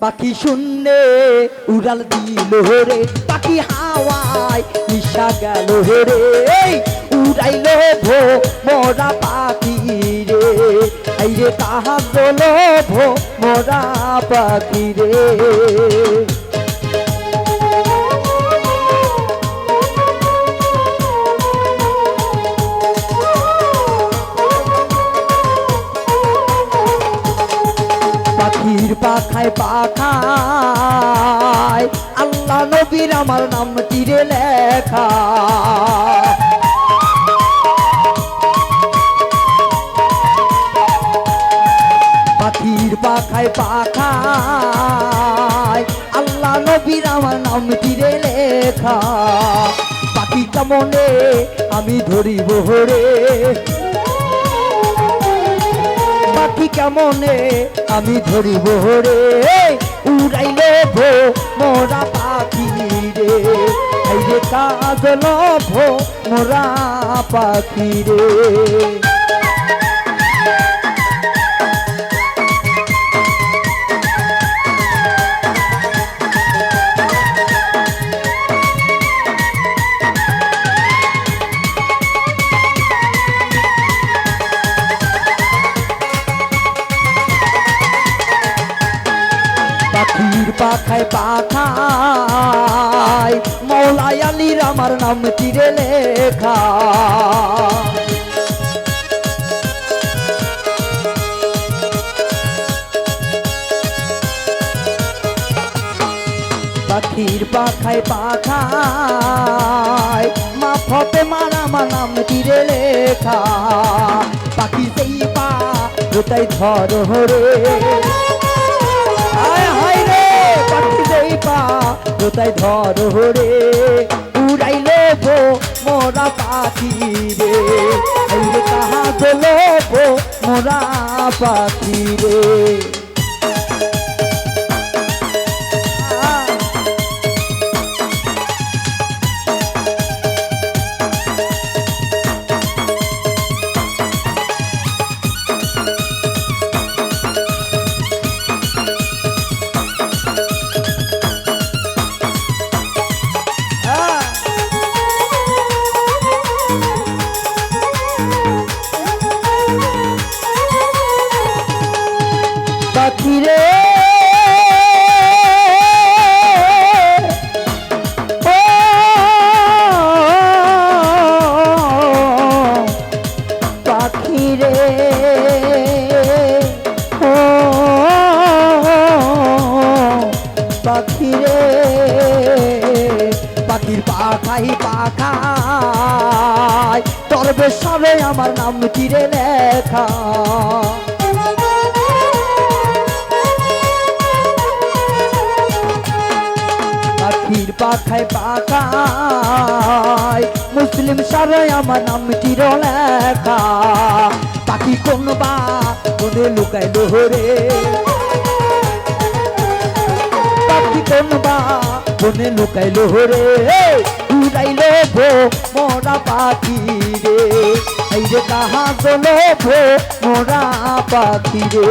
পাখি শূন্যে উড়াল দিল রে পাখি হাওয়ায় নিশা গেল রে উড়াইল ভো মোরা পাখি রে এই রে তাহার দোল ভো মোরা পাখি রে। পাখির পাখায় পাখায় নাম তীরে লেখা। পাখির পাখায় পাখায়, আল্লাহ নবীর আমার নাম তীরে লেখা। পাখি কেমনে আমি ধরিব রে পাখি কেমনে আমি ধরিব রে উড়াইলে ভো মোরা কাজল ভো মোরা পাখি রে। পাখায় পাখায় মৌলাই আমার নাম তীরে লেখা। পাখির পাখায় পাখায় মা ফতে মারা আমার নাম তীরে লেখা। পাখি সেই পা, ওটাই ধর রে কোথায় ধর রে উড়াইলে ভো মোরা পাখি রে। কাহা গেল মোরা পাখি রে? পাখি রে। পাখি রে। পাখির পাখাই পাখাই তোর বেশাবে আমার নাম তীরে লেখা? পাখায় পাখায়। মুসলিম সারে আমার নাম চির লেখা পাখি কোন বা কোনে লুকায় লোহরে পাখি কোন বা কোনে লুকায় লোহরে উড়াইলো ভো মোরা পাখি রে এই রে কাহা গলো ভো মোরা পাখি রে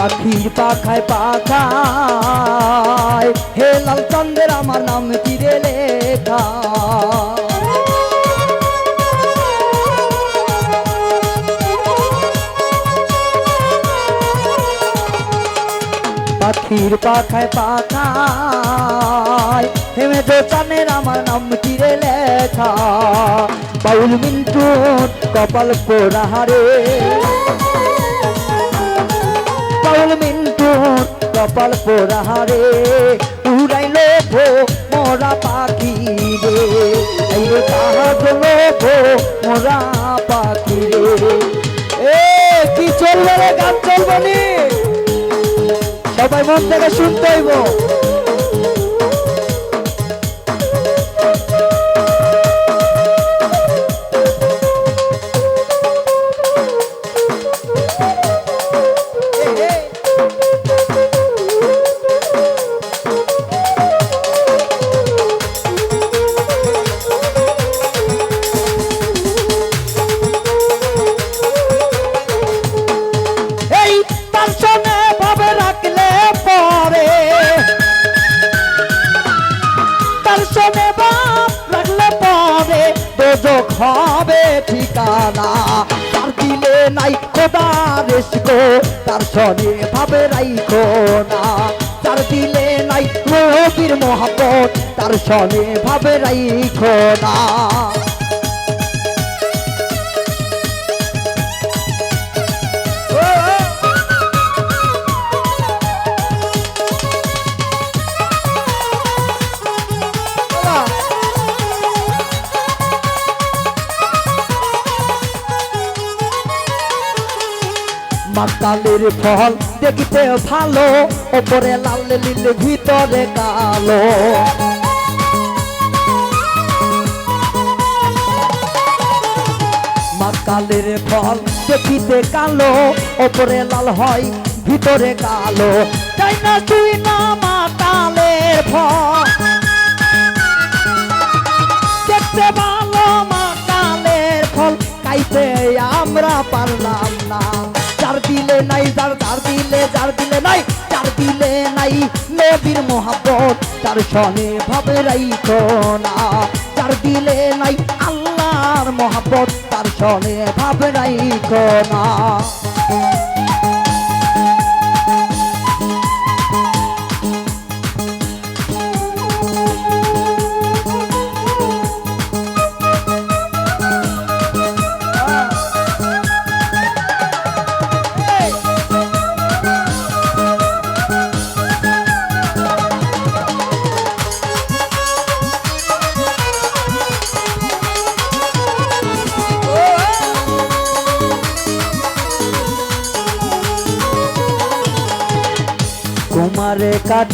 পাখির পাখায় পাখায়। হে লাল চন্দ্রের, আমার নাম চিরে লেখা। পাখির পাখায় পাখায়। হেমে দোকানের আমার নাম চিরে লেখা। বাউল মিন্টু কপাল পোড়াহারে কপাল মিন্টুর, কপাল পোড়াহারে উড়াই লোভ মোরা পাখি রে। এই তাহাগুলো মোরা পাখি রে। এ, কি চলবে রে গান চলবে সবাই মন থেকে শুনতেইব দোজক হবে ঠিকানা। তার দিলে নাই খোদা রেসকো তার সনে ভাবে রাইখো না। তার দিলে নাই মহাপত তার সনে ভাবে রাইখো না। মাতালের ফল দেখিতে ভালো, ওপরে লাল নীল, ভিতরে কালো। মাকালের ফল দেখিতে কালো, ওপরে লাল হয়, ভিতরে কালো। তাই না তুই না মাতালের ফল? নাই, যার যার দিলে যার দিলে নাই, যার দিলে নাই। নবীর মোহাম্মত তার সনে ভাবে রাইখো না। যার দিলে নাই, আল্লাহর মোহাম্মত তার সনে ভাবে রাইখো না।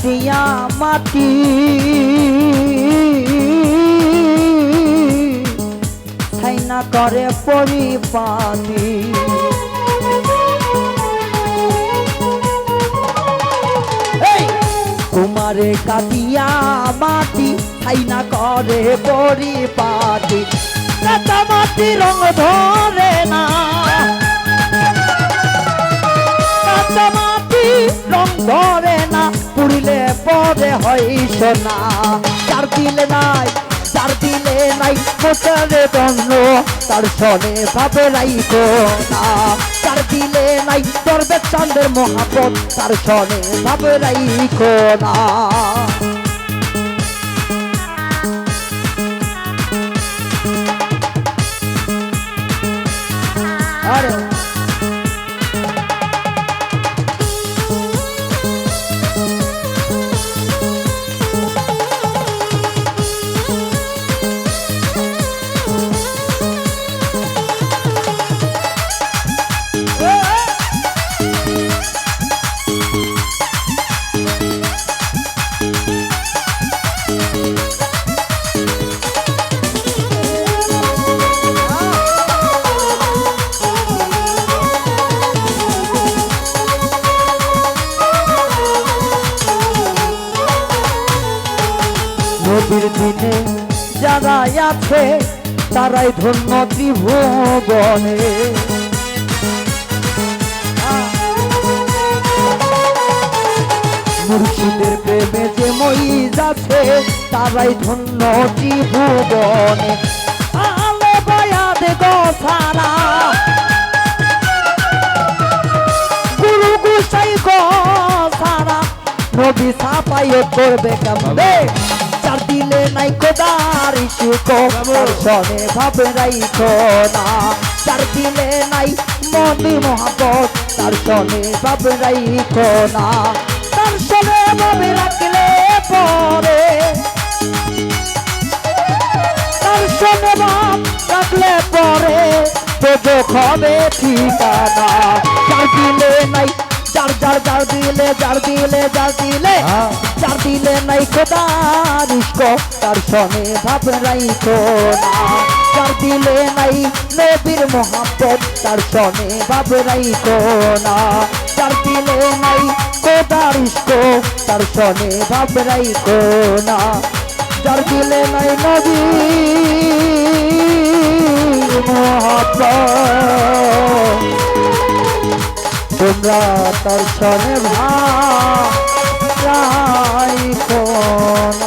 কাটিয়া মাটি। ছাইনা করে পরিপানি! কুমারে কাটিয়া মাটি ছাইনা করে পরিপাটি। মাটি রং ধরে না। কাঁচা মাটি রং ধরে না পরে হয় সোনা। যার দিলে নাই, যার দিলে নাই মোটারে দণ্ড তার সনে ভাবে রাইকো না যার দিলে নাই দরবে চাঁদের মহাপত তার সনে ভাবে রাইকো না আরে আছে তারাই ধন্য ত্রিভুবনে। মুর্শিদের প্রেমে যে মই যাচ্ছে তারাই ধন্য ত্রিভুবনে। আলে বায়াদ গোসারা গুরু গুসাই গোসারা নবী সাপাইও করবে কেমনে? ইসুকো সনে ভাবে রাইখো না। চার দিলে নাই মনি মহাপত তার সনে ভাবে রাইখো না। তার সনে ভাবে রাখলে পরে। তার সনে ভাব রাখলে পরে। তো হবে ঠিকানা চার দিলে নাই, যার যার যার দিলে যার দিলে যার। যার নাই খোদার ইস্ক তার সনে ভাব রাইখো না যার দিলে নাই নবীর মোহাম্মদ তার সনে ভাব রাইখো না যার দিলে নাই ইস্ক তার সনে ভাব রাইখো যার দিলে নাই নবী মোহাম্মদ তোমরা তার সনে ভাই কোন